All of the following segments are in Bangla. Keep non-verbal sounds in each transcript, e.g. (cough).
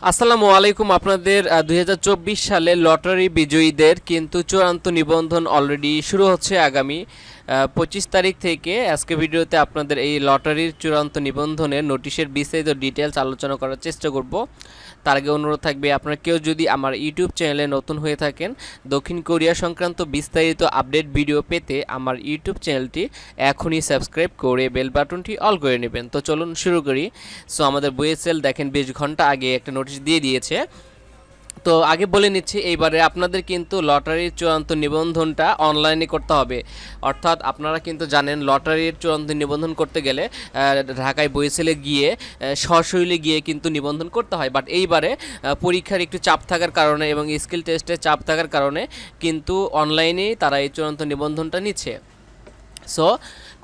আসসালামু আলাইকুম। আপনাদের দুই হাজার চব্বিশ সালে লটারি বিজয়ীদের কিন্তু চূড়ান্ত নিবন্ধন অলরেডি শুরু হচ্ছে আগামী পঁচিশ তারিখ থেকে আজকে ভিডিওতে আপনাদের এই লটারির চূড়ান্ত নিবন্ধনের নোটিশের বিস্তারিত ডিটেলস আলোচনা করার চেষ্টা করব। তার আগে অনুরোধ থাকবে, আপনারা কেউ যদি আমার ইউটিউব চ্যানেলে নতুন হয়ে থাকেন, দক্ষিণ কোরিয়া সংক্রান্ত বিস্তারিত আপডেট ভিডিও পেতে আমার ইউটিউব চ্যানেলটি এখনই সাবস্ক্রাইব করে বেল বাটনটি অল করে নেবেন। তো চলুন শুরু করি। সো আমাদের বইএসএল দেখেন, বিশ ঘণ্টা আগে একটা নোটিশ দিয়ে দিয়েছে। তো আগে বলে নিচ্ছি, এইবারে আপনাদের কিন্তু লটারির চূড়ান্ত নিবন্ধনটা অনলাইনে করতে হবে। অর্থাৎ আপনারা কিন্তু জানেন, লটারির চূড়ান্ত নিবন্ধন করতে গেলে ঢাকায় বইসেলে গিয়ে সশৈলে গিয়ে কিন্তু নিবন্ধন করতে হয়। বাট এইবারে পরীক্ষার একটু চাপ থাকার কারণে এবং স্কিল টেস্টে চাপ থাকার কারণে কিন্তু অনলাইনেই তারা এই চূড়ান্ত নিবন্ধনটা নিচ্ছে। সো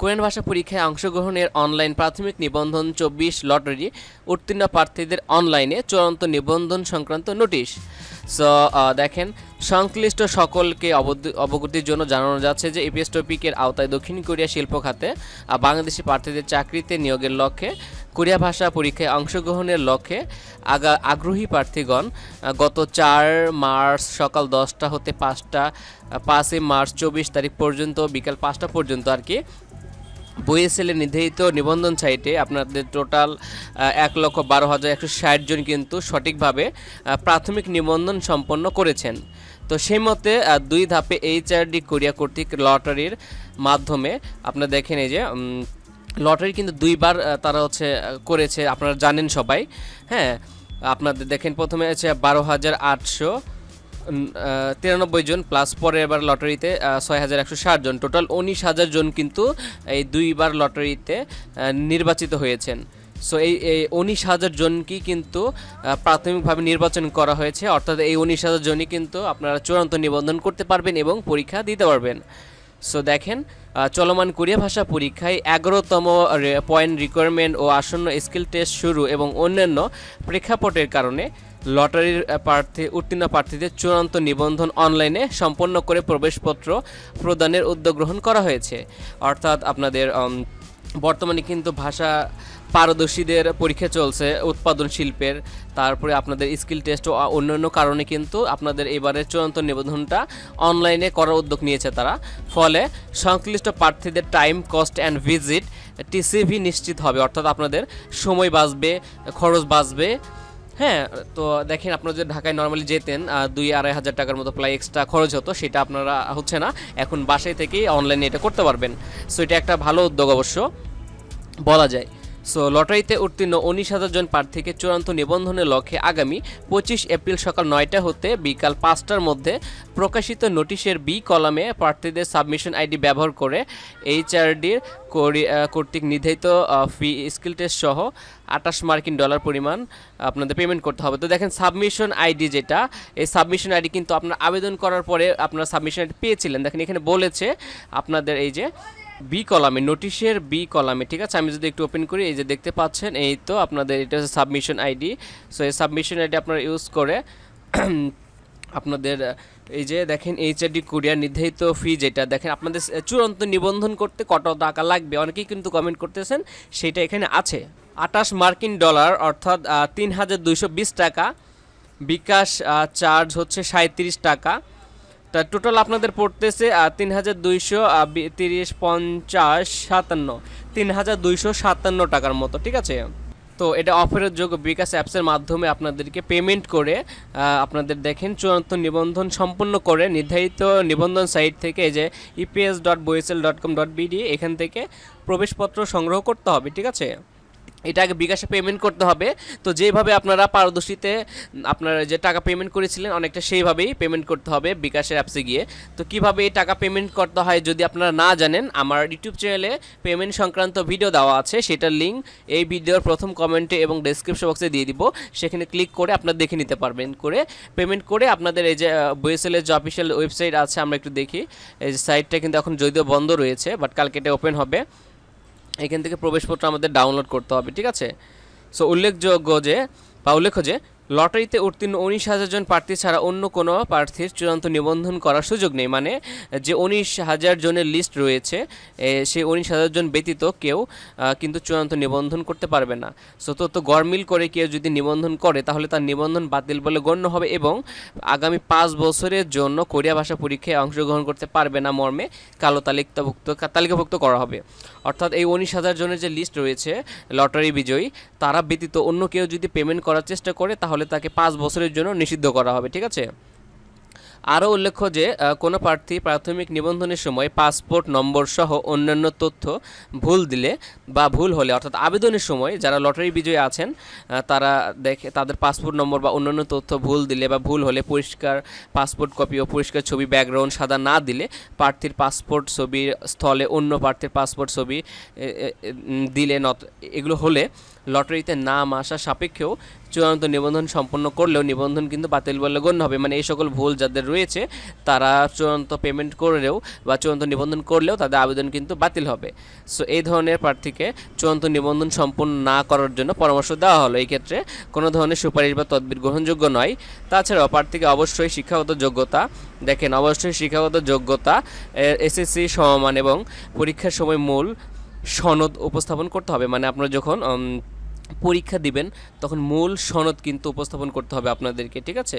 কোরিয়ান ভাষা পরীক্ষায় অংশগ্রহণের অনলাইন প্রাথমিক নিবন্ধন চব্বিশ, লটারি উত্তীর্ণ প্রার্থীদের অনলাইনে চূড়ান্ত নিবন্ধন সংক্রান্ত নোটিশ। সো দেখেন, সংশ্লিষ্ট সকলকে অবগতির জন্য জানানো যাচ্ছে যে এপিএস টপিকের আওতায় দক্ষিণ কোরিয়া শিল্প খাতে বাংলাদেশি প্রার্থীদের চাকরিতে নিয়োগের লক্ষ্যে, কোরিয়া ভাষা পরীক্ষায় অংশগ্রহণের লক্ষ্যে আগা, আগ্রহী প্রার্থীগণ গত চার মার্চ সকাল দশটা হতে পাঁচটা পাঁচই মার্চ চব্বিশ তারিখ পর্যন্ত, বিকাল পাঁচটা পর্যন্ত আর কি বইএসএলের নির্ধারিত নিবন্ধন সাইটে আপনাদের টোটাল এক লক্ষ বারো হাজার একশো ষাট জন কিন্তু সঠিকভাবে প্রাথমিক নিবন্ধন সম্পন্ন করেছেন। তো সেই মতে দুই ধাপে এইচআরডি কোরিয়া কর্তৃক লটারির মাধ্যমে আপনারা দেখেন এই যে লটারি কিন্তু দুইবার তারা হচ্ছে করেছে, আপনারা জানেন সবাই। হ্যাঁ আপনাদের দেখেন প্রথমে আছে বারো হাজার আটশো তিরানব্বই জন প্লাস পরে এবার লটারিতে ছয় হাজার একশো ষাট জন। টোটাল উনিশ হাজার জন কিন্তু এই দুইবার লটারিতে নির্বাচিত হয়েছেন। সো এই এই উনিশ হাজার জনকেই কিন্তু প্রাথমিকভাবে নির্বাচন করা হয়েছে। অর্থাৎ এই উনিশ হাজার জনই কিন্তু আপনারা চূড়ান্ত নিবন্ধন করতে পারবেন এবং পরীক্ষা দিতে পারবেন। সো দেখেন চলমান কোরিয়া ভাষা পরীক্ষায় এগারোতম পয়েন্ট রিকোয়ারমেন্ট ও আসন্ন স্কিল টেস্ট শুরু এবং অন্যান্য প্রেক্ষাপটের কারণে লটারির প্রার্থী, উত্তীর্ণ প্রার্থীদের চূড়ান্ত নিবন্ধন অনলাইনে সম্পন্ন করে প্রবেশপত্র প্রদানের উদ্যোগ গ্রহণ করা হয়েছে। অর্থাৎ আপনাদের বর্তমানে কিন্তু ভাষা পারদর্শীদের পরীক্ষা চলছে উৎপাদন শিল্পের। তারপরে আপনাদের স্কিল টেস্ট ও অন্যান্য কারণে কিন্তু আপনাদের এবারের চূড়ান্ত নিবন্ধনটা অনলাইনে করার উদ্যোগ নিয়েছে তারা। ফলে সংশ্লিষ্ট প্রার্থীদের time, cost and visit, TCV নিশ্চিত হবে। অর্থাৎ আপনাদের সময় বাঁচবে, খরচ বাঁচবে। হ্যাঁ তো দেখেন আপনারা যে ঢাকায় নর্মালি যেতেন দুই আড়াই হাজার টাকার মতো প্রায় এক্সট্রা খরচ হতো, সেটা আপনারা হচ্ছে না, এখন বাসায় থেকেই অনলাইনে এটা করতে পারবেন। সো এটা একটা ভালো উদ্যোগ অবশ্য, বলা যায়। সো লটারিতে উত্তীর্ণ উনিশ হাজার জন প্রার্থীকে চূড়ান্ত নিবন্ধনের লক্ষ্যে আগামী পঁচিশ এপ্রিল সকাল নয়টা হতে বিকাল পাঁচটার মধ্যে প্রকাশিত নোটিশের বি কলামে প্রার্থীদের সাবমিশন আইডি ব্যবহার করে এইচআরডির কর্তৃক নির্ধারিত ফি, স্কিল টেস্ট সহ আঠাশ মার্কিন ডলার পরিমাণ আপনাদের পেমেন্ট করতে হবে। তো দেখেন, সাবমিশন আইডি যেটা, এই সাবমিশন আইডি কিন্তু আপনার আবেদন করার পরে আপনার সাবমিশন আইডি পেয়েছিলেন। দেখেন, এখানে বলেছে আপনাদের এই যে বি কলামে, নোটিশের বি কলামে, ঠিক আছে? আমি যদি একটু ওপেন করি, এই যে দেখতে পাচ্ছেন, এই তো আপনাদের, এটা হচ্ছে সাবমিশন আইডি সো এই সাবমিশন আইডি আপনারা ইউজ করে, (clears throat) আপনাদের, এই যে দেখেন এইচআরডি কুরিয়ার নির্ধারিত ফি যেটা, দেখেন, আপনাদের চূড়ান্ত নিবন্ধন করতে কত টাকা লাগবে? অনেকেই কিন্তু কমেন্ট করতেছেন, সেটা এখানে আছে। আটাশ মার্কিন ডলার, অর্থাৎ তিন হাজার দুইশো বিশ টাকা। বিকাশ চার্জ হচ্ছে সাঁত্রিশ টাকা। তা টোটাল আপনাদের পড়তেছে তিন হাজার দুইশো তিরিশ, পঞ্চাশ, সাতান্ন। তিন হাজার দুইশো সাতান্ন টাকার মতো, ঠিক আছে? তো এটা অফারের যোগ্য বিকাশ অ্যাপসের মাধ্যমে আপনাদেরকে পেমেন্ট করে আপনাদের দেখেন চূড়ান্ত নিবন্ধন সম্পূর্ণ করে নির্ধারিত নিবন্ধন সাইট থেকে যে EPS dot BOESL dot com dot BD এখান থেকে প্রবেশপত্র সংগ্রহ করতে হবে, ঠিক আছে? এটা আগে বিকাশে পেমেন্ট করতে হবে। তো যেভাবে আপনারা পারদর্শীতে আপনারা যে টাকা পেমেন্ট করেছিলেন, অনেকটা সেইভাবেই পেমেন্ট করতে হবে বিকাশের অ্যাপসে গিয়ে। তো কীভাবে এই টাকা পেমেন্ট করতে হয় যদি আপনারা না জানেন, আমার ইউটিউব চ্যানেলে পেমেন্ট সংক্রান্ত ভিডিও দেওয়া আছে, সেটার লিঙ্ক এই ভিডিওর প্রথম কমেন্টে এবং ডেসক্রিপশন বক্সে দিয়ে দিব। সেখানে ক্লিক করে আপনারা দেখে নিতে পারবেন করে। পেমেন্ট করে আপনাদের এই যে বইএসএলের যে অফিসিয়াল ওয়েবসাইট আছে, আমরা একটু দেখি। এই যে সাইটটা কিন্তু এখন যদিও বন্ধ রয়েছে বাট কালকে এটা ওপেন হবে। এখান থেকে প্রবেশপত্র আমাদের ডাউনলোড করতে হবে, ঠিক আছে? সো উল্লেখযোগ্য যে, বা উল্লেখ্য যে লটারিতে উত্তীর্ণ উনিশ হাজার জন প্রার্থী ছাড়া অন্য কোনো প্রার্থীর চূড়ান্ত নিবন্ধন করার সুযোগ নেই। মানে যে উনিশ হাজার জনের লিস্ট রয়েছে সেই উনিশ হাজার জন ব্যতীত কেউ কিন্তু চূড়ান্ত নিবন্ধন করতে পারবে না। সো, তো গরমিল করে কেউ যদি নিবন্ধন করে, তাহলে তার নিবন্ধন বাতিল বলে গণ্য হবে এবং আগামী পাঁচ বছরের জন্য কোরিয়া ভাষা পরীক্ষায় অংশগ্রহণ করতে পারবে না মর্মে কালো তালিকাভুক্ত তালিকাভুক্ত করা হবে। অর্থাৎ এই উনিশ হাজার জনের যে লিস্ট রয়েছে, লটারি বিজয়ী, তারা ব্যতীত অন্য কেউ যদি পেমেন্ট করার চেষ্টা করে, তাহলে তাকে পাঁচ বছরের জন্য নিষিদ্ধ করা হবে, ঠিক আছে? আরও উল্লেখ্য যে কোনো প্রার্থী প্রাথমিক নিবন্ধনের সময় পাসপোর্ট, নম্বর সহ অন্যান্য তথ্য ভুল দিলে বা ভুল হলে, অর্থাৎ আবেদনের সময় যারা লটারি বিজয়ী আছেন তারা দেখে, তাদের পাসপোর্ট, নম্বর বা অন্যান্য তথ্য ভুল দিলে বা ভুল হলে পরিষ্কার পাসপোর্ট কপি ও পরিষ্কার ছবি, ব্যাকগ্রাউন্ড সাদা না দিলে প্রার্থীর পাসপোর্ট ছবির স্থলে অন্য প্রার্থীর পাসপোর্ট ছবি দিলে নত এগুলো হলে লটারিতে নাম আসা সাপেক্ষেও চূড়ান্ত নিবন্ধন সম্পন্ন করলেও নিবন্ধন কিন্তু বাতিল বলে গণ্য হবে। মানে এই সকল ভুল যাদের রয়েছে, তারা চূড়ান্ত পেমেন্ট করলেও বা চূড়ান্ত নিবন্ধন করলেও তাদের আবেদন কিন্তু বাতিল হবে। সো এই ধরনের প্রার্থীকে চূড়ান্ত নিবন্ধন সম্পন্ন না করার জন্য পরামর্শ দেওয়া হলো। এই ক্ষেত্রে কোনো ধরনের সুপারিশ বা তদবির গ্রহণযোগ্য নয়। তাছাড়াও প্রার্থীকে অবশ্যই শিক্ষাগত যোগ্যতা, দেখেন, অবশ্যই শিক্ষাগত যোগ্যতা এসএসসি সমমান এবং পরীক্ষার সময় মূল সনদ উপস্থাপন করতে হবে। মানে আপনার যখন পরীক্ষা দিবেন তখন মূল সনদ কিন্তু উপস্থাপন করতে হবে আপনাদেরকে ঠিক আছে?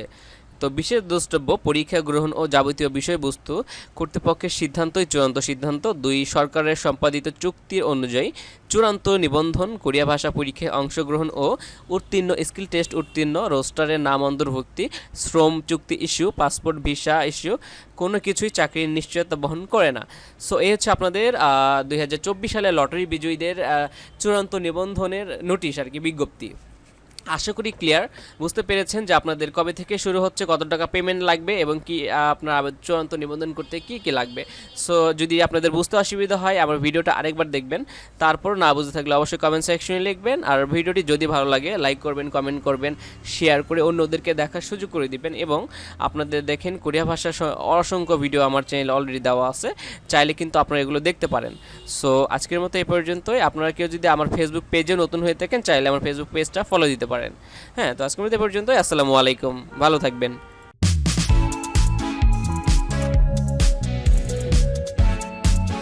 তো বিশেষ দ্রষ্টব্য পরীক্ষা গ্রহণ ও যাবতীয় বিষয়বস্তু কর্তৃপক্ষের সিদ্ধান্তই চূড়ান্ত সিদ্ধান্ত। দুই, সরকারের সম্পাদিত চুক্তির অনুযায়ী চূড়ান্ত নিবন্ধন, কোরিয়া ভাষা পরীক্ষায় অংশগ্রহণ ও উত্তীর্ণ, স্কিল টেস্ট উত্তীর্ণ, রোস্টারের নাম অন্তর্ভুক্তি, শ্রম চুক্তি ইস্যু, পাসপোর্ট, ভিসা ইস্যু, কোনো কিছুই চাকরির নিশ্চয়তা বহন করে না। সো এই হচ্ছে আপনাদের দুই হাজার চব্বিশ সালে লটারি বিজয়ীদের চূড়ান্ত নিবন্ধনের নোটিশ আর কি, বিজ্ঞপ্তি। আশা করি ক্লিয়ার বুঝতে পেরেছেন যে আপনাদের কবে থেকে শুরু হচ্ছে, কত টাকা পেমেন্ট লাগবে এবং কি আপনার চূড়ান্ত নিবন্ধন করতে কি কি লাগবে। সো যদি আপনাদের বুঝতে অসুবিধা হয়, আমার ভিডিওটা আরেকবার দেখবেন। তারপর না বুঝতে থাকলে অবশ্যই কমেন্ট সেকশনে লিখবেন আর ভিডিওটি যদি ভালো লাগে লাইক করবেন কমেন্ট করবেন শেয়ার করে অন্যদেরকে দেখার সুযোগ করে দিবেন এবং আপনাদের দেখেন কোরিয়া ভাষার অসংখ্য ভিডিও আমার চ্যানেলে অলরেডি দেওয়া আছে। চাইলে কিন্তু আপনারা এগুলো দেখতে পারেন। সো আজকের মতো এই পর্যন্তই। আপনারা কেউ যদি আমার ফেসবুক পেজে নতুন হয়ে থাকেন, চাইলে আমার ফেসবুক পেজটা ফলো দিতে পারেন। হ্যাঁ তো আজকের মধ্যে পর্যন্ত আসসালামু আলাইকুম। ভালো থাকবেন।